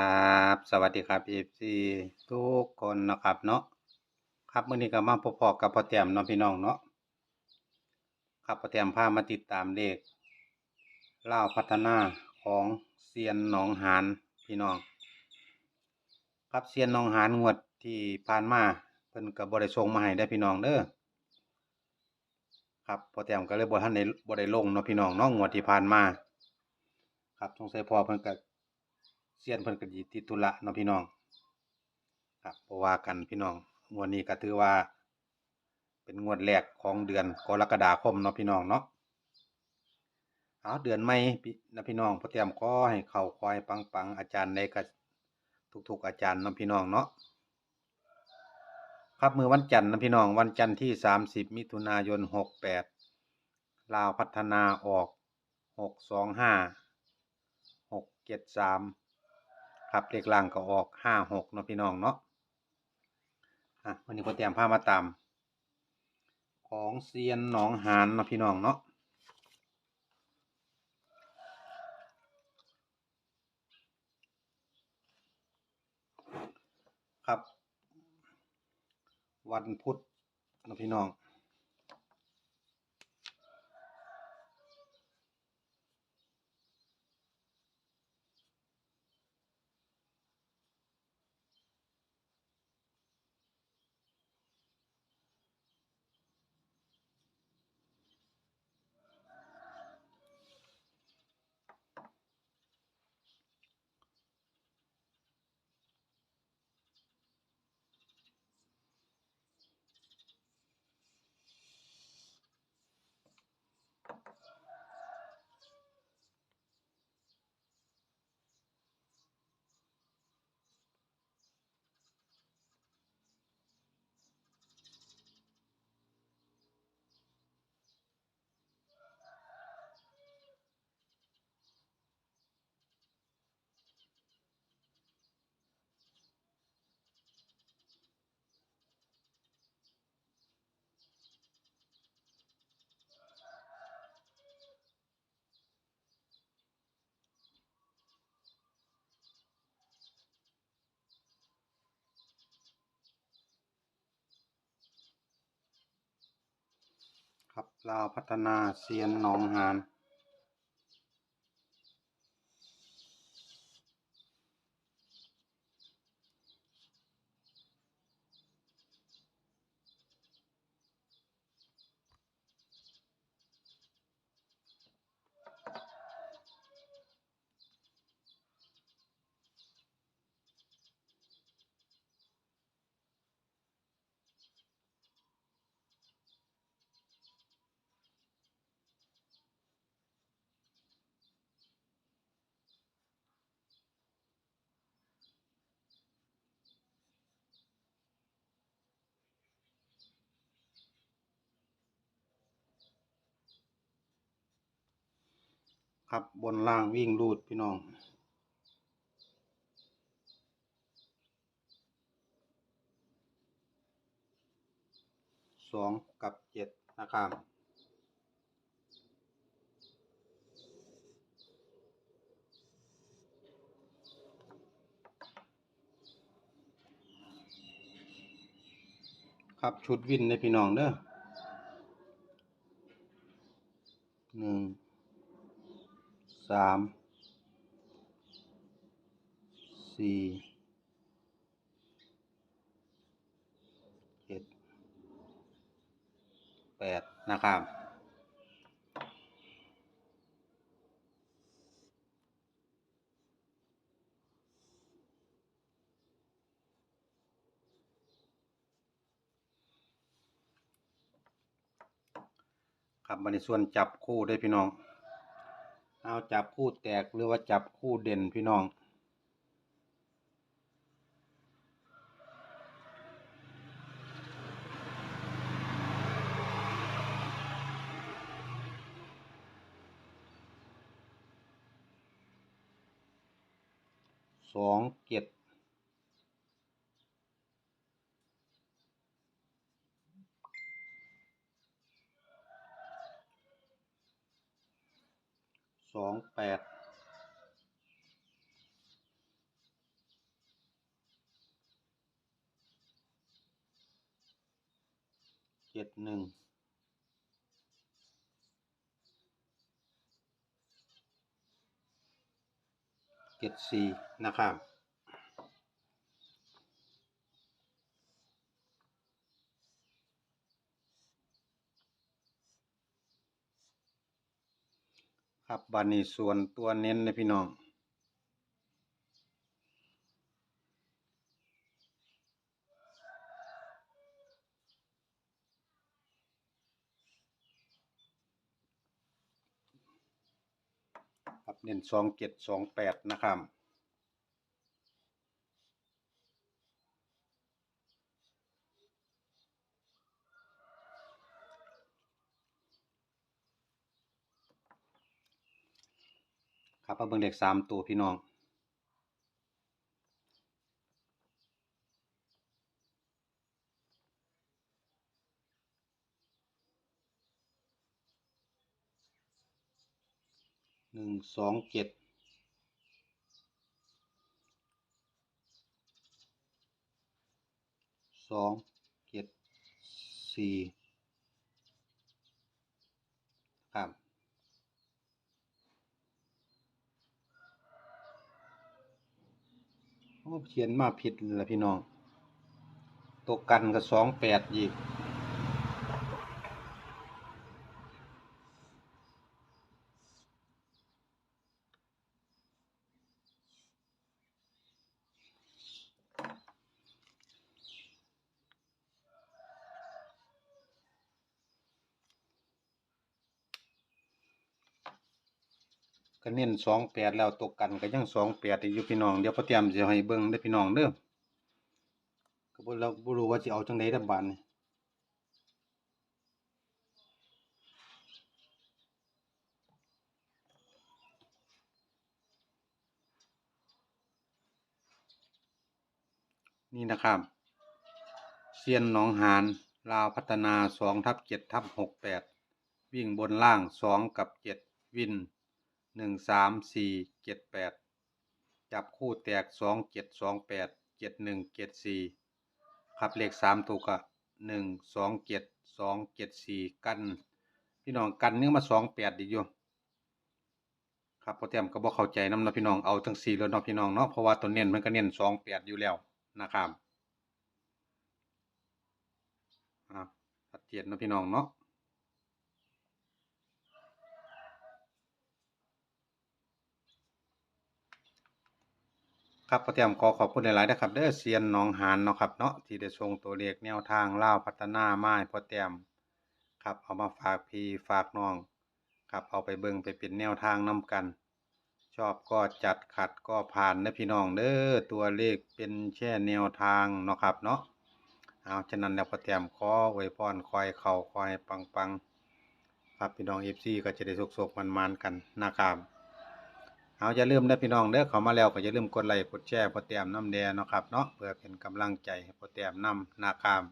ครับ สวัสดีครับ FC ทุกคนนะครับเนาะครับเมื้อนี้ก็มาพบๆกับพ่อแต้มเนาะพี่น้องเนาะครับพ่อแต้มพามาติดตามเลขลาพัฒนาของเซียนหนองหานพี่น้อง ครับเซียนหนองหานงวดที่ผ่านมาเพิ่นก็บ่ได้ส่งมาให้ได้พี่น้องเด้อครับพ่อแต้มก็เลยบ่ทันได้บ่ได้ลงเนาะพี่น้องเนาะงวดที่ผ่านมา ครับสงสัยพอเพิ่นก็ เซียนเพิ่นก็สิติดธุระเนาะพี่น้องครับบ่ว่ากันพี่น้องงวดนี้ก็ถือว่า เป็นงวดแรกของเดือนกรกฎาคมเนาะพี่น้องเนาะเอาเดือนใหม่พี่นะพี่น้องพ่อแต้มขอให้เข้าคอยปังๆอาจารย์ใดก็ทุกๆอาจารย์เนาะพี่น้องเนาะครับมือวันจันทร์นะพี่น้องวันจันทร์ที่ 30 มิถุนายน 68 ลาวพัฒนาออก 625 673 ครับเลขล่างก็ออก56เนาะพี่น้องเนาะอะวันนี้พ่อแต้มพามาตามของเซียนหนองหานเนาะพี่น้องเนาะครับ วันพุธนะพี่น้อง ครับ ลาวพัฒนาเซียนหนองหาน ครับบนล่างวิ่งรูดพี่น้องสองกับเจ็ดนะครับครับชุดวินในพี่น้องเด้อหนึ่ง สามสี่เจ็ดแปดนะครับครับบันในส่วนจับคู่ได้พี่น้อง เอาจับคู่แตกหรือว่าจับคู่เด่นพี่น้อง สองเจ็ด สองแปดเจ็ดหนึ่งเจ็ดสี่นะครับ ครับบานี้ส่วนตัวเน้นนะพี่น้อง ครับเน้นสองเจ็ดสองแปดนะครับ ครับมาเบิ่งเด็กสามตัวพี่น้องหนึ่งสองเจ็ดสองเจ็ดสี่ครับ โอ้เขียนมาผิดละพี่น้อง ตัวกันกับสองแปดอีก ก็เน้นสองแปดแล้วตกกันก็ยังสองแปดอยู่พี่น้องเดี๋ยวพอเตรียมจะให้เบิ่งได้พี่น้องเด้อก็บ่เราบ่รู้ว่าสิเอาจังได๋ดับบานนี่นี่นะครับเซียนหนองหานลาวพัฒนา2ทับ7ทับ68วิ่งบนล่าง2กับ7วิน หนึ่งสามสี่เจ็ดแปดจับคู่แตกสองเจ็ดสองแปดเจ็ดหนึ่งเจ็ดสี่ครับเลขสามตัวก็หนึ่งสองเจ็ดสองเจ็ดสี่กัน พี่น้องกันเนื้อมาสองแปดดีอยู่ครับพอเต็มก็บอกเข้าใจน้ำเนาะพี่น้องเอาทั้งสี่แล้วเนาะพี่น้องเนาะเพราะว่าตัวเน้นมันก็เน้นสองแปดอยู่แล้วนะครับอ่าชัดเจนเนาะพี่น้องเนาะ ครับพอเตรียมขอขอบคุณหลายๆนะครับเด้อเซียนหนองหานเนาะครับเนาะที่ได้ส่งตัวเลขแนวทางล่าวพัฒนาไม้พอเตรียมครับเอามาฝากพี่ฝากน้องครับเอาไปเบิ่งไปเป็นแนวทางนํกัน ชอบก็จัดขัดก็ผ่านนะพี่น้องเด้อตัวเลขเป็นแค่แนวทางเนาะครับเนาะเอาฉะนั้นแล้วพอเตรียมขออวยพรคอยเข่าคอยปังๆครับพี่น้อง FC ก็จะได้สุกๆมันๆกันนะครับ เอาอย่าลืมนะพี่น้องเด้อเข้ามาแล้วก็อย่าลืมกดไลค์กดแชร์พอเตียมน้ำแดงเนาะครับเนาะเพื่อเป็นกำลังใจให้พอเต้มน้ำนาคาม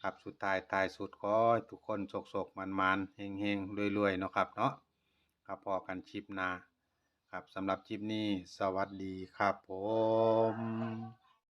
ครับสุดท้ายทายสุดขอทุกคนโศกๆมันๆเฮงๆรวยๆเนาะครับเนาะครับพอกันชิปนา ครับสำหรับชิปนี้สวัสดีครับผม